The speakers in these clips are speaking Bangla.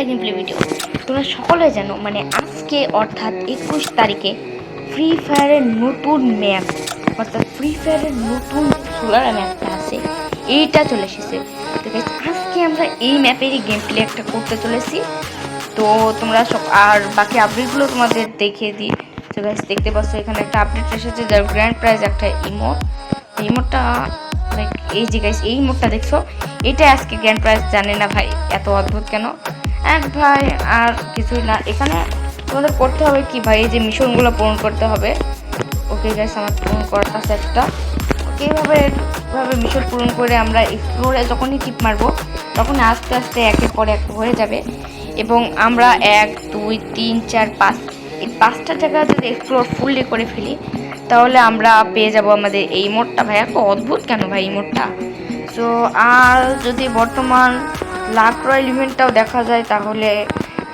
একটা গেম প্লে ভিডিও তোমরা সকলে জানো মানে আজকে অর্থাৎ একুশ তারিখে ফ্রি ফায়ারের নতুন ম্যাপ অর্থাৎ ফ্রি ফায়ারের নতুন সোলার ম্যাপটা আছে, এইটা চলে এসেছে। তো আজকে আমরা এই ম্যাপেরই গেম প্লে একটা করতে চলেছি। তো তোমরা সব, আর বাকি আপডেটগুলো তোমাদের দেখিয়ে দিই। তো গাইস দেখতে পাচ্ছ এখানে একটা আপডেট এসেছে, যার গ্র্যান্ড প্রাইজ একটা ইমোট ইমোটটা লাইক এই যে গাইস এই ইমোটটা দেখছ, এটা আজকে গ্র্যান্ড প্রাইজ জানে না ভাই, এত অদ্ভুত কেন? এক ভাই আর কিছুই না। এখানে তোমাদের করতে হবে কি ভাই? এই যে মিশনগুলো পূরণ করতে হবে। ওকে গাইস আমার পূরণ করার আছে একটা এইভাবে এইভাবে মিশন পূরণ করে আমরা এক্সপ্লোরে যখনই টিপ মারবো তখন আস্তে আস্তে একের পর এক হয়ে যাবে। এবং আমরা এক, দুই, তিন, চার, পাঁচ, এই পাঁচটা জায়গা যদি এক্সপ্লোর ফুললি করে ফেলি, তাহলে আমরা পেয়ে যাব আমাদের এই মোড়টা। ভাই, এত অদ্ভুত কেন ভাই এই মোড়টা? সো আর যদি বর্তমান লাক রয়্যাল ইভেন্টটাও দেখা যায়, তাহলে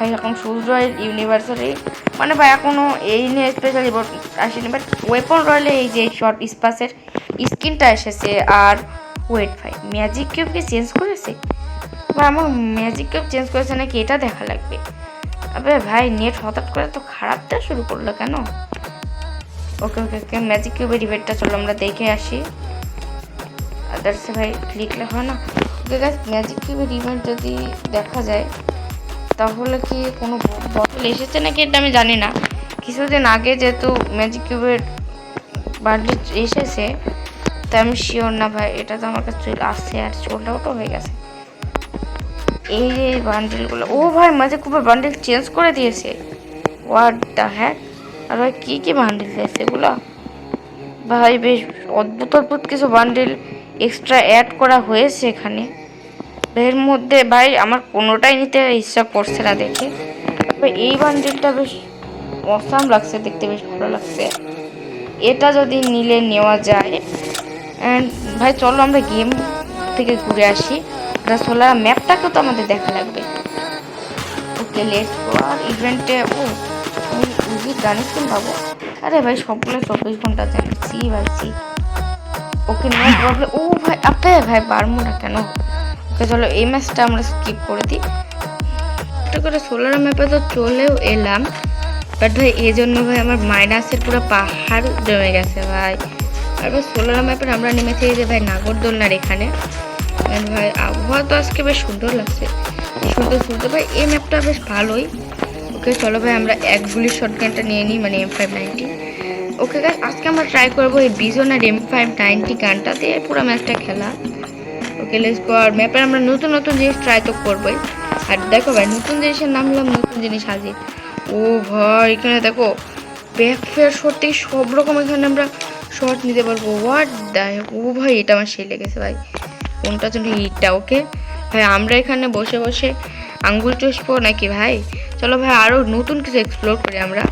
এরকম সুজ রয়্যাল ইউনিভার্সালি মানে ভাই এখনও এই নিয়ে স্পেশালি আসেনি বাট ওয়েপন রয়্যালে এই যে শর্ট স্পাসের স্কিনটা এসেছে আর ওয়েট ভাই ম্যাজিক কিউবকে চেঞ্জ করেছে? বা আমার ম্যাজিক কিউব চেঞ্জ করেছে নাকি এটা দেখা লাগবে? আবে ভাই নেট হঠাৎ করে তো খারাপ দেওয়া শুরু করল কেন? ওকে ওকে ওকে ম্যাজিক কিউবের ইভেন্টটা চলো আমরা দেখে আসি। আদার্সে ভাই লিখলে হয় না? ম্যাজিক কিউবের ইভেন্ট যদি দেখা যায়, তাহলে কি কোনো বদল এসেছে নাকি এটা আমি জানি না। কিছুদিন আগে যেহেতু ম্যাজিক কিউবের বান্ডিল এসেছে তাই আমি শিওর না ভাই, এটা তো আমার কাছে আসছে আর চোল্ড আউটও হয়ে গেছে। এই যে বান্ডিলগুলো ও ভাই ম্যাজিক কিউবের বান্ডিল চেঞ্জ করে দিয়েছে। হোয়াট দ্য হ্যাক আর ভাই কী কী বান্ডিল দিয়েছে এগুলো? ভাই বেশ অদ্ভুত অদ্ভুত কিছু বান্ডিল এক্সট্রা অ্যাড করা হয়েছে এখানে। এর মধ্যে ভাই আমার কোনোটাই নিতে ইচ্ছা করছে না দেখে। এই বান্ডিলটা বেশ অসাম লাগছে, দেখতে বেশ ভালো লাগছে। এটা যদি নিলে নেওয়া যায়। ভাই, চলো আমরা গেম থেকে ঘুরে আসি। সোলার ম্যাপটাকেও তো আমাদের দেখা লাগবে। ওকে লেটস গো আর ইভেন্টে ও, আমি উজি গান স্কিন পাবো আরে ভাই, সবগুলো চব্বিশ ঘণ্টা জানি ভাই সি ওকে নো প্রবলেম ও ভাই, আপে ভাই না কেন? ওকে চলো, এই ম্যাচটা আমরা স্কিপ করে দিই। একটা করে সোলার ম্যাপে তো চলেও এলাম। বাট ভাই, এই জন্য ভাই, আমার মাইনাসের পুরো পাহাড় জমে গেছে ভাই। আর ভাই সোলার ম্যাপের আমরা নেমেছি যে ভাই, নাগরদোলনার এখানে। ভাই, আবহাওয়া তো আজকে বেশ সুন্দর লাগছে। সুন্দর সুন্দর ভাই, এই ম্যাপটা বেশ ভালোই। ওকে চলো ভাই, আমরা এক গুলির শর্টগানটা নিয়ে নিই মানে এম ফাইভ নাইনটি ওকে গাছ আজকে আমরা ট্রাই করব এই বিজন আর এম ফাইভ নাইনটি গানটা দিয়ে পুরো ম্যাচটা খেলা। ওকে লেস আর ম্যাপের আমরা নতুন নতুন জিনিস ট্রাই তো করবোই। আর দেখো ভাই, নতুন জিনিসের নাম হলাম নতুন জিনিস হাজির ও ভাই, এখানে দেখো ব্যাক ফেয়ার থেকে সব রকম এখানে আমরা শর্ট নিতে পারব। হোয়াট দ্য ও ভাই, এটা আমার সেই লেগেছে ভাই। কোনটা জন্য এইটা? ওকে ভাই, আমরা এখানে বসে বসে আঙ্গুল চষবো নাকি ভাই? চলো ভাই আরও নতুন কিছু এক্সপ্লোর করি আমরা।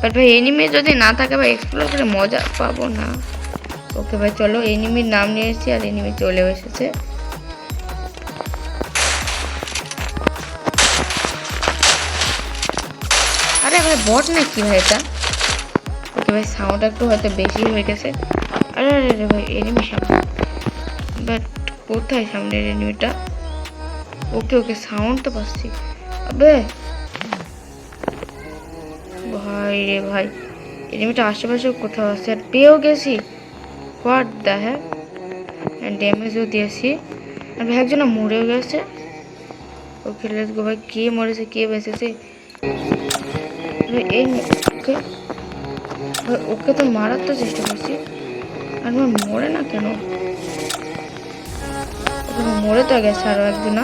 বাট ভাই এনিমি যদি না থাকে ভাই এক্সপ্লোর করে মজা পাবো না। ওকে ভাই, চলো এনিমির নাম নিয়ে এসেছি আর এনিমি চলেও এসেছে। আরে ভাই বট না নাকি ভাই এটা? ওকে ভাই সাউন্ড একটু হয়তো বেশি হয়ে গেছে। আরে আরে আরে ভাই এনিমি সামনে। বাট কোথায় সামনের এনিমিটা ওকে ওকে সাউন্ড তো পাচ্ছি। আবে! ভাই রে ভাই। এনিমিটা আশেপাশে কোথাও আছে, আর পেয়েও গেছি। হোয়াট দ্য হ্যাঁ ড্যামেজও দিয়েছি। আর ভাই একজন মরেও গেছে। ওকে লেটস গো ভাই। কে মরেছে, কে বেঁচেছে? ভাই, এই ওকে। ওকে তো মারার তো চেষ্টা করছি। আর আমার মরে না কেন? মরে তো গেছে আরও একজন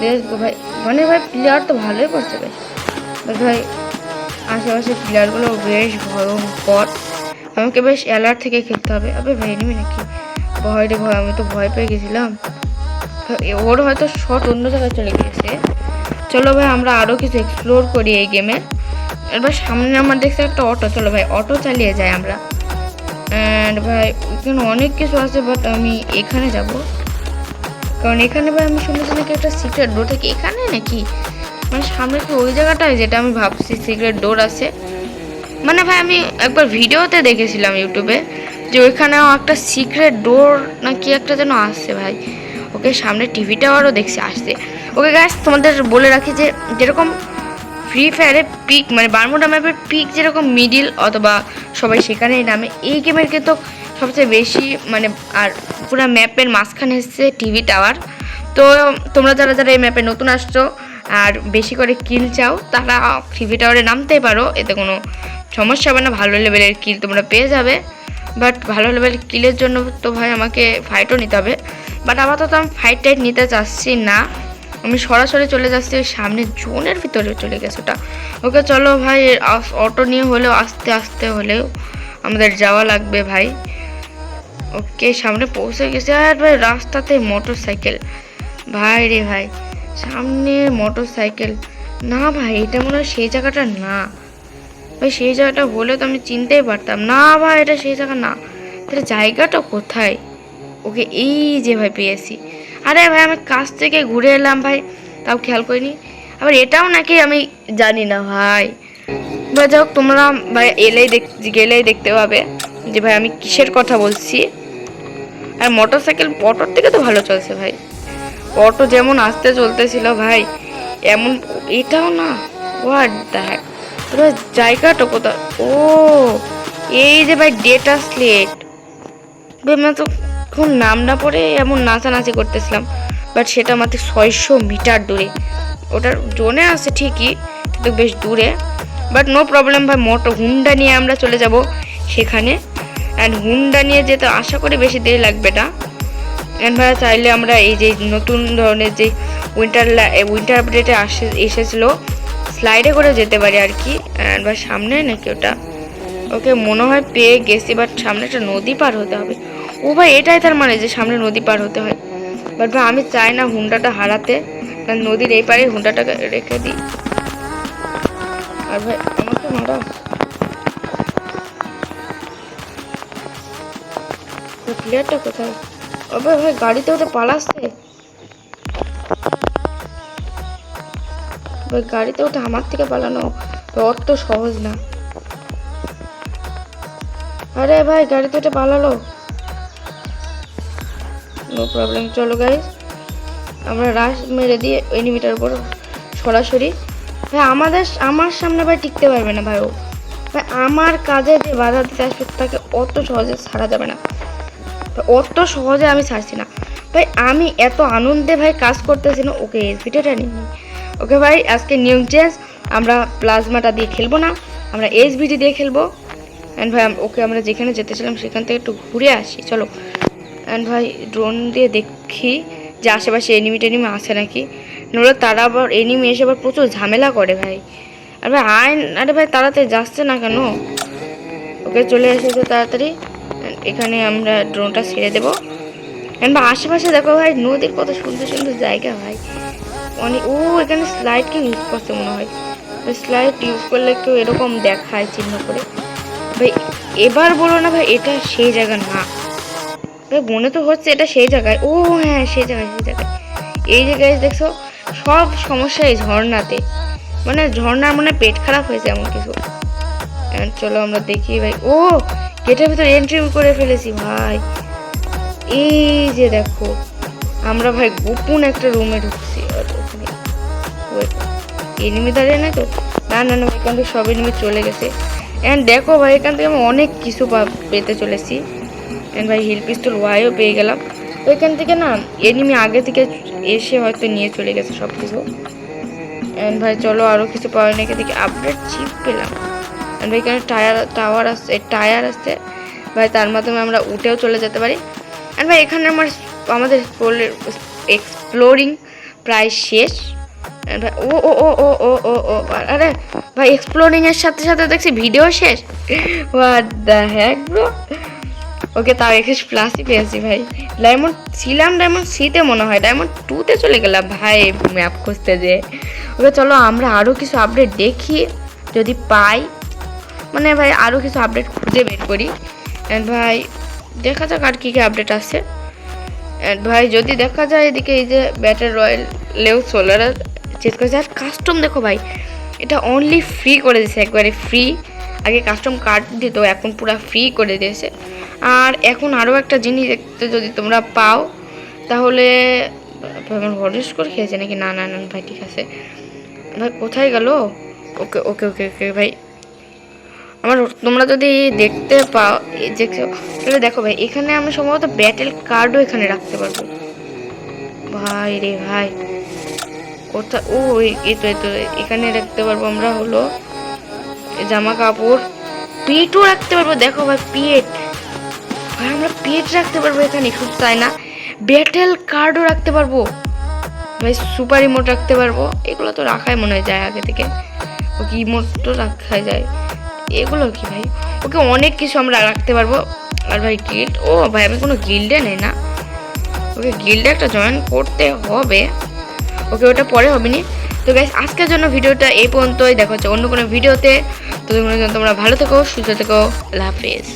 লেটস গো ভাই। মানে ভাই প্লেয়ার তো ভালোই করছে বেশ ভাই আশেপাশে প্লেয়ারগুলো বেশ ভয়ঙ্কর। আমাকে বেশ অ্যালার্ট থেকে খেলতে হবে। আবে ভাই, এনিমি নাকি? ভয় রে ভয়, আমি তো ভয় পেয়ে গেছিলাম। ওর হয়তো শট অন্য জায়গায় চলে গিয়েছে। চলো ভাই, আমরা আরও কিছু এক্সপ্লোর করি এই গেমে এবার সামনে আমার দেখছি একটা অটো চলো ভাই অটো চালিয়ে যাই আমরা। অ্যান্ড ভাই, এখানে অনেক কিছু আছে বাট আমি এখানে যাব। কারণ এখানে ভাই, আমি শুনেছি নাকি একটা সিক্রেট ডোর থেকে এখানে নাকি মানে সামনে কি ওই জায়গাটায় যেটা আমি ভাবছি সিক্রেট ডোর আছে। মানে ভাই, আমি একবার ভিডিওতে দেখেছিলাম ইউটিউবে যে ওইখানেও একটা সিক্রেট ডোর না কি একটা যেন আসছে ভাই। ওকে সামনে টিভি টাওয়ারও দেখছি, আসছে। ওকে গাছ তোমাদের বলে রাখি যে যেরকম ফ্রি ফায়ারে পিক মানে বারমুডা ম্যাপের পিক যেরকম মিডিল অথবা সবাই সেখানেই নামে, এই গেমের কিন্তু সবচেয়ে বেশি মানে আর পুরো ম্যাপের মাঝখানে এসছে টিভি টাওয়ার তো তোমরা যারা যারা এই ম্যাপে নতুন আসছো আর বেশি করে কিল চাও, তারা টিভি টাওয়ারে নামতেই পারো, এতে কোনো সমস্যা হবে না, ভালো লেভেলের কিল তোমরা পেয়ে যাবে। বাট ভালো লেভেলের কিলের জন্য তো ভাই আমাকে ফাইটও নিতে হবে। বাট আপাতত আমি ফাইট টাইট নিতে চাচ্ছি না। আমি সরাসরি চলে যাচ্ছি ওই সামনের জোনের ভিতরে চলে গেছে ওটা। ওকে চলো ভাই অটো নিয়ে হলেও, আস্তে আস্তে হলেও আমাদের যাওয়া লাগবে ভাই। ওকে, সামনে পৌঁছে গেছে। আর ভাই, রাস্তাতে মোটর সাইকেল ভাই রে ভাই সামনে মোটর সাইকেল না ভাই, এটা মনে হয় সেই জায়গাটা না। ভাই, সেই জায়গাটা হলে তো আমি চিনতেই পারতাম। না ভাই, এটা সেই জায়গা না। তাহলে জায়গাটা কোথায়? ওকে এই যে ভাই পেয়েছি। আরে ভাই, আমি কাছ থেকে ঘুরে এলাম ভাই। তাও খেয়াল করিনি। আবার এটাও নাকি আমি জানি না ভাই। বা যাই তোমরা ভাই এলেই দেখ, গেলেই দেখতে পাবে যে ভাই আমি কিসের কথা বলছি। আর মোটর সাইকেল অটোর থেকে তো ভালো চলছে ভাই। অটো যেমন আসতে চলতেছিল ভাই, এমন এটাও না। হোয়াট দ্যাট তবে জায়গাটা কোথায়? ও, এই যে ভাই ডেটা স্লেট আমি তো কোন নাম না পড়ে এমন নাচানাচি করতেছিলাম বাট সেটা মাত্র ছয়শো মিটার দূরে। ওটার জোনে আছে ঠিকই, কিন্তু বেশ দূরে। বাট নো প্রবলেম ভাই, মোটো হুন্ডা নিয়ে আমরা চলে যাব সেখানে। অ্যান্ড হুন্ডা নিয়ে যেতে আশা করি বেশি দেরি লাগবে না। ভাই চাইলে আমরা এই যে নতুন ধরনের যে উইন্টার উইন্টার আপডেটে আসে, এসেছিল স্লাইডে করে যেতে পারি আর কি ভাই সামনে নাকি ওটা? ওকে মনে হয় পেয়ে গেছি বাট সামনে একটা নদী পার হতে হবে। ও ভাই, এটাই তার মানে যে সামনে নদী পার হতে হয়। বাট ভাই, আমি চাই না হুন্ডাটা হারাতে নদীর এই পারে হুন্ডাটাকে রেখে দিই। আর ভাই, আমাকে মারা। প্লেয়ারটা কোথায়? ও ভাই গাড়িতে ওটা পালাচ্ছে। ভাই গাড়িতে ওটা আমার থেকে পালানো অত সহজ না। আরে ভাই, গাড়িতে ওটা পালালো। নো প্রবলেম চলো গাইস আমরা রাশ মেরে দিয়ে এনিমিটার উপর সরাসরি। ভাই, আমাদের আমার সামনে ভাই টিকতে পারবে না ভাই ও। ভাই, আমার কাজে যে বাধা দিতে আসবে, তাকে অত সহজে ছাড়া যাবে না। অত সহজে আমি ছাড়ছি না। ভাই, আমি এত আনন্দে ভাই কাজ করতেছি না, ওকে এসবিটাটা নিয়ে ওকে ভাই, আজকে নিউ চেঞ্জ আমরা প্লাজমাটা দিয়ে খেলব না, আমরা এসবিটি দিয়ে খেলব। অ্যান্ড ভাই ওকে আমরা যেখানে যেতেছিলাম সেখান থেকে একটু ঘুরে আসি, চলো। অ্যান্ড ভাই ড্রোন দিয়ে দেখি যে আশেপাশে এনিমি টেনিমি আছে নাকি। নইলে তারা আবার এনিমি এসে আবার প্রচুর ঝামেলা করে ভাই। আর ভাই আইন আরে ভাই, তাড়াতাড়ি যাচ্ছে না কেন? ওকে চলে এসেছে তাড়াতাড়ি। এখানে আমরা ড্রোনটা ছেড়ে দেবো। ভাই আশেপাশে দেখো ভাই, নদীর কত সুন্দর সুন্দর জায়গা ভাই। অনেক ও, এখানে স্লাইড কি ইউজ করছে মনে হয়। স্লাইড ইউজ করলে একটু এরকম দেখায় চিহ্ন করে। ভাই, এবার বলো না ভাই, এটা সেই জায়গা না। ভাই, মনে তো হচ্ছে এটা সেই জায়গায়। ও হ্যাঁ সেই জায়গায় সেই জায়গায়। এই জায়গায় দেখছ? সব সমস্যা এই ঝর্ণাতে। মানে ঝর্ণার মনে পেট খারাপ হয়েছে এমন কিছু। চলো আমরা দেখি ভাই। ও গেটের ভিতরে এন্ট্রি করে ফেলেছি ভাই। এই যে দেখো, আমরা ভাই গোপন একটা রুমে ঢুকছি। এনিমি দাঁড়িয়ে না তো? না না না, এখান থেকে সব এনিমি চলে গেছে। অ্যান্ড দেখো ভাই, এখান থেকে আমি অনেক কিছু পেতে চলেছি। অ্যান্ড ভাই হিল পিস্তল ওয়াইও পেয়ে গেলাম। তো এখান থেকে না এনিমি আগে থেকে এসে হয়তো নিয়ে চলে গেছে সব কিছু অ্যান্ড ভাই, চলো আরও কিছু পাওয়া নাকি দেখি আপডেট চিপ পেলাম। ভাই এখানে টায়ার, টাওয়ার আসছে টায়ার আসছে ভাই, তার মাধ্যমে আমরা উঠেও চলে যেতে পারি। অ্যান্ড ভাই, এখানে আমার আমাদের এক্সপ্লোরিং প্রায় শেষ। ভাই, ও ও ও ও ও ও ও, আরে ভাই এক্সপ্লোরিং এর সাথে সাথে দেখছি ভিডিও শেষ। What the heck bro okay, তাও একুশ প্লাসই পেয়েছি, ভাই। ডায়মন্ড ছিলাম ডায়মন্ড সিতে মনে হয়। ডায়মন্ড টুতে চলে গেলাম। ভাই ম্যাপ খুঁজতে যে ওকে, চলো আমরা আরও কিছু আপডেট দেখি। যদি পাই মানে ভাই আরও কিছু আপডেট খুঁজে বের করি। অ্যান্ড ভাই, দেখা যাক আর কী কী আপডেট আছে অ্যান্ড ভাই, যদি দেখা যায় এদিকে এই যে ব্যাটার রয়্যাল লেও সোলার চেক করেছে, আর কাস্টম দেখো ভাই, এটা অনলি ফ্রি করে দিয়েছে, একবারে ফ্রি আগে কাস্টম কার্ড দিত, এখন পুরো ফ্রি করে দিয়েছে। আর এখন আরও একটা জিনিস দেখতে যদি তোমরা পাও, তাহলে আমার হরিস করে খেয়েছে নাকি? না না না, ভাই, ঠিক আছে। ভাই, কোথায় গেল? ওকে ওকে ওকে ওকে, ভাই আমার তোমরা যদি দেখতে পাও তাহলে দেখো ভাই, এখানে আমি সম্ভবত ব্যাটেল কার্ডও এখানে রাখতে পারব। ভাই রে ভাই। কোথা ও, এই- তো এখানে রাখতে পারব আমরা হলো জামা কাপড় পেটও রাখতে পারব, দেখো ভাই, পেট। ভাই, আমরা পেট রাখতে পারব এখানে শুধু তাই না? ব্যাটেল কার্ডও রাখতে পারব। ভাই সুপার ইমোট রাখতে পারব। এগুলো তো রাখাই মনে হয় যায় আগে থেকে। ওকে ইমোট তো রাখা যায়। এগুলো কি ভাই? ওকে অনেক কিছু আমরা রাখতে পারব। আর ভাই গিল্ড ও ভাই, আমি কোনো গিল্ডে নেই না। ওকে গিল্ডে একটা জয়েন করতে হবে। ওকে ওটা পরে হবে নি তো গাইস আজকের জন্য ভিডিওটা এই পর্যন্তই। দেখা হচ্ছে অন্য কোনো ভিডিওতে। তো তোমরা ভালো থেকো, সুস্থ থেকো। আল্লাহ হাফেজ।